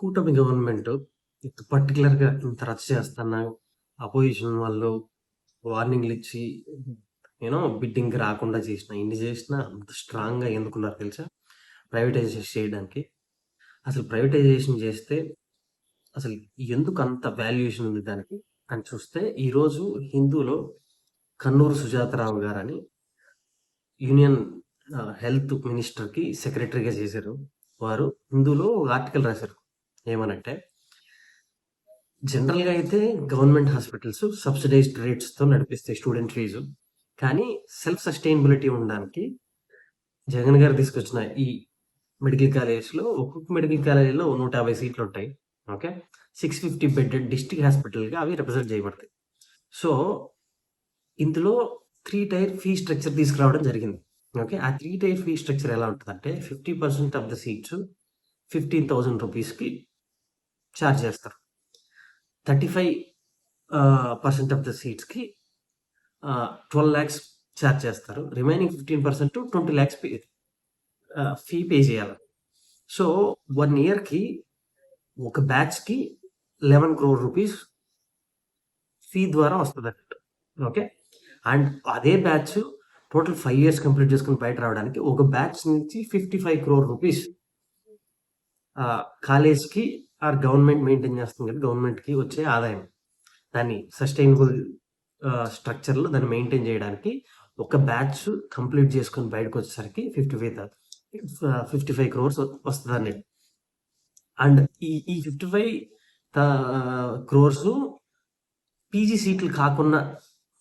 కూటమి గవర్నమెంట్ ఇంత పర్టికులర్‌గా ఇంత రచ్చ చేస్తున్నా, అపోజిషన్ వాళ్ళు వార్నింగ్‌లు ఇచ్చి, యూనో బిడ్డింగ్‌కి రాకుండా చేసినా, ఇన్ని చేసినా అంత స్ట్రాంగ్‌గా ఎందుకున్నారు తెలుసా? ప్రైవేటైజేషన్ చేయడానికి. అసలు ప్రైవేటైజేషన్ చేస్తే అసలు ఎందుకు అంత వాల్యుయేషన్ ఉంది దానికి అని చూస్తే, ఈరోజు హిందూలో కన్నూరు సుజాతారావు గారని యూనియన్ హెల్త్ మినిస్టర్‌కి సెక్రటరీగా చేశారు. వారు హిందూలో ఒక ఆర్టికల్ రాశారు. ఏమనంటే జనరల్‌గా అయితే గవర్నమెంట్ హాస్పిటల్స్ సబ్సిడైజ్డ్ రేట్స్‌తో నడిపిస్తాయి స్టూడెంట్ ఫీజు. కానీ సెల్ఫ్ సస్టైనబిలిటీ ఉండడానికి జగన్ గారు తీసుకొచ్చిన ఈ మెడికల్ కాలేజెస్‌లో ఒక్కొక్క మెడికల్ కాలేజీలో నూట యాభై సీట్లు ఉంటాయి ఓకే. 650 బెడెడ్ డిస్ట్రిక్ట్ హాస్పిటల్‌గా అవి రిప్రజెంట్ చేయబడతాయి. సో, ఇందులో త్రీ టైర్ ఫీ స్ట్రక్చర్ తీసుకురావడం జరిగింది. ఓకే. ఆ త్రీ టైర్ ఫీ స్ట్రక్చర్ ఎలా ఉంటుందంటే fifty percent of the seats 15,000 రూపీస్‌కి ఛార్జ్ చేస్తారు. Thirty five percent of the సీట్స్‌కి twelve lakhs charge చేస్తారు. రిమైనింగ్ 15% 20,00,000 పే ఫీ పే చేయాలి. సో, వన్ ఇయర్‌కి ఒక బ్యాచ్‌కి లెవెన్ క్రోర్ రూపీస్ ఫీ ద్వారా వస్తుంది అన్నట్టు ఓకే. అండ్ అదే batch total five years complete చేసుకుని బయట రావడానికి ఒక బ్యాచ్ నుంచి ఫిఫ్టీ ఫైవ్ క్రోర్ రూపీస్ కాలేజ్‌కి ఆర్ గవర్నమెంట్ మెయింటైన్ చేస్తుంది కదా! గవర్నమెంట్‌కి వచ్చే ఆదాయం. దాన్ని సస్టైనబుల్ స్ట్రక్చర్‌లో దాన్ని మెయింటైన్ చేయడానికి ఒక బ్యాచ్ కంప్లీట్ చేసుకొని బయటకొచ్చేసరికి 55 థౌ ఆహ్, 55 క్రోర్స్ వస్తదన్నట్టు. అండ్ ఈ ఈ ఫిఫ్టీ ఫైవ్ క్రోర్స్ పీజీ సీట్లు కాకుండా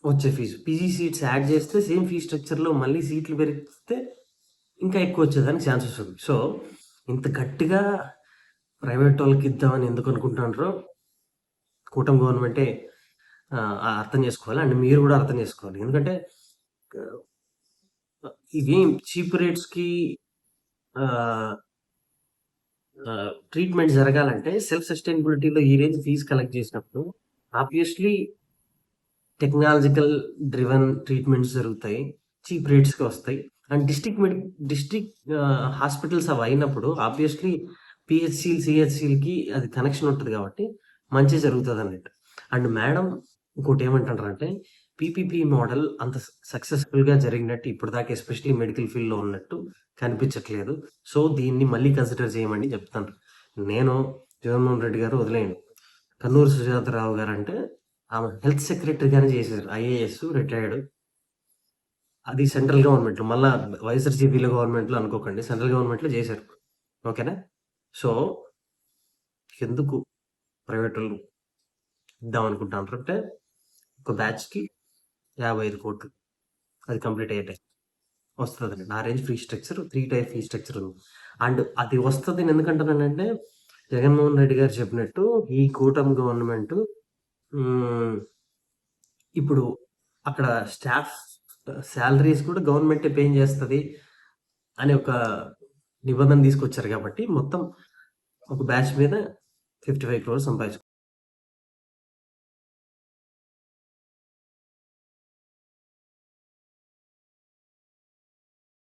వచ్చే ఫీజు. పీజీ సీట్స్ యాడ్ చేస్తే సేమ్ ఫీ స్ట్రక్చర్‌లో మళ్ళీ సీట్లు పెరిగితే ఇంకా ఎక్కువ వచ్చేదానికి ఛాన్సెస్ ఉంది. సో, ఇంత గట్టిగా ప్రైవేట్ వాళ్ళకి ఇద్దామని ఎందుకు అనుకుంటున్నారో కూటమి గవర్నమెంటే అర్థం చేసుకోవాలి. అండ్ మీరు కూడా అర్థం చేసుకోవాలి. ఎందుకంటే ఇవేం చీప్ రేట్స్‌కి ట్రీట్మెంట్ జరగాలంటే సెల్ఫ్ సస్టైనబిలిటీలో ఈ రేంజ్ ఫీజు కలెక్ట్ చేసినప్పుడు ఆబ్వియస్‌లీ టెక్నాలజికల్ డ్రివెన్ ట్రీట్మెంట్స్ జరుగుతాయి. చీప్ రేట్స్‌కి వస్తాయి. And district medi district hospitals అవి అయినప్పుడు ఆబ్వియస్‌లీ పీహెచ్‌సీలు, సిహెచ్సిలకి అది కనెక్షన్ ఉంటుంది కాబట్టి మంచిగా జరుగుతుంది అన్నట్టు అండ్ మేడం ఇంకోటి ఏమంటారంటే పీపీపీ మోడల్ అంత సక్సెస్‌ఫుల్‌గా జరిగినట్టు ఇప్పటిదాకా ఎస్పెషల్లీ మెడికల్ ఫీల్డ్‌లో ఉన్నట్టు కనిపించట్లేదు. సో, దీన్ని మళ్ళీ కన్సిడర్ చేయమని చెప్తాను. నేను జగన్మోహన్ రెడ్డి గారు వదిలేయండి. కన్నూరు సుజాతరావు గారు అంటే ఆమె హెల్త్ సెక్రటరీగానే చేశారు. IAS retired. అది సెంట్రల్ గవర్నమెంట్‌లో మళ్ళా వైఎస్ఆర్‌సీపీలో గవర్నమెంట్‌లో అనుకోకండి. సెంట్రల్ గవర్నమెంట్‌లో చేశారు. ఓకేనా? సో, ఎందుకు ప్రైవేటోళ్ళు ఇద్దాం అనుకుంటాను అంటే ఒక బ్యాచ్‌కి యాభై ఐదు కోట్లు అది కంప్లీట్ అయ్యే టైం వస్తుందండి ఆ range fee structure three tier fee structure ఉంది. అండ్ అది వస్తదని ఎందుకంటానంటే జగన్మోహన్ రెడ్డి గారు చెప్పినట్టు ఈ కూటమి గవర్నమెంట్ ఇప్పుడు అక్కడ స్టాఫ్ శాలరీస్ కూడా గవర్నమెంటే పేయింగ్ చేస్తుంది అనే ఒక నిబంధన తీసుకొచ్చారు కాబట్టి మొత్తం ఒక బ్యాచ్ మీద 55,00,00,000 సంపాదించుకున్నారు.